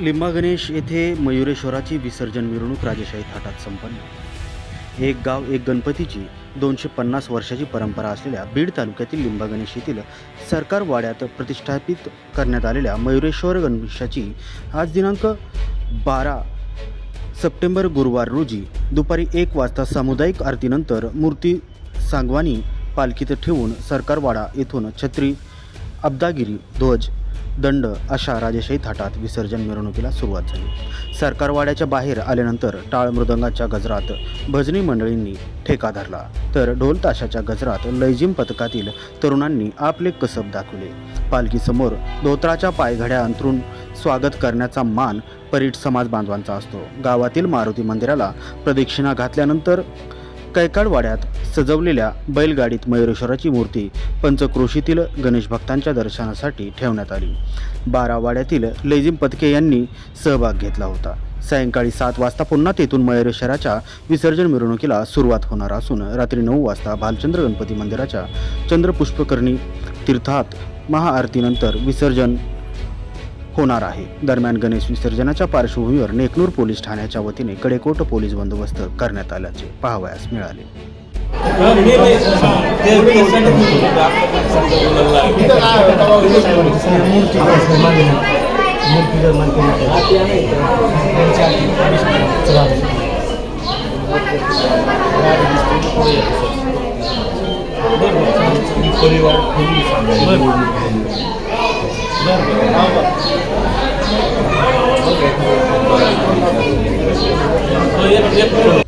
लिंबागणेश येथे मयुरेश्वराची विसर्जन मिरवणूक राजेशाही थाटात संपन्न. एक गाव एक गणपतीची दोनशे पन्नास वर्षाची परंपरा असलेल्या बीड तालुक्यातील लिंबागणेश येथील सरकार वाड्यात प्रतिष्ठापित करण्यात आलेल्या मयुरेश्वर गणेशाची आज दिनांक बारा सप्टेंबर गुरुवार रोजी दुपारी एक वाजता सामुदायिक आरतीनंतर मूर्ती सांगवानी पालखीत ठेवून सरकारवाडा येथून छत्री अब्दागिरी ध्वज दंड अशा राजेशाही थाटात विसर्जन मिरवणुकीला सुरुवात झाली. सरकारवाड्याच्या बाहेर आल्यानंतर टाळ मृदंगाच्या गजरात भजनी मंडळींनी ठेका धरला. तर ढोल ताशाच्या गजरात लैजिम पथकातील तरुणांनी आपले कसब दाखवले. पालखीसमोर धोत्राच्या पायघड्या अंतरून स्वागत करण्याचा मान परीट समाज बांधवांचा असतो. गावातील मारुती मंदिराला प्रदक्षिणा घातल्यानंतर कैकाडवाड्यात सजवलेल्या बैलगाडीत मयुरेश्वराची मूर्ती पंचक्रोशीतील गणेश भक्तांच्या दर्शनासाठी ठेवण्यात आली. बारा वाड्यातील लेझिम यांनी सहभाग घेतला होता. सायंकाळी सात वाजता पुन्हा तेथून मयुरेश्वराच्या विसर्जन मिरवणुकीला सुरुवात होणार असून रात्री नऊ वाजता भालचंद्र गणपती मंदिराच्या चंद्रपुष्पकर्णी तीर्थात महाआरतीनंतर विसर्जन होणार आहे. दरम्यान गणेश विसर्जनाच्या पार्श्वभूमीवर नेकनूर पोलीस ठाण्याच्या वतीने कडेकोट पोलीस बंदोबस्त करण्यात आल्याचे पाहावयास मिळाले. परिवार Gracias.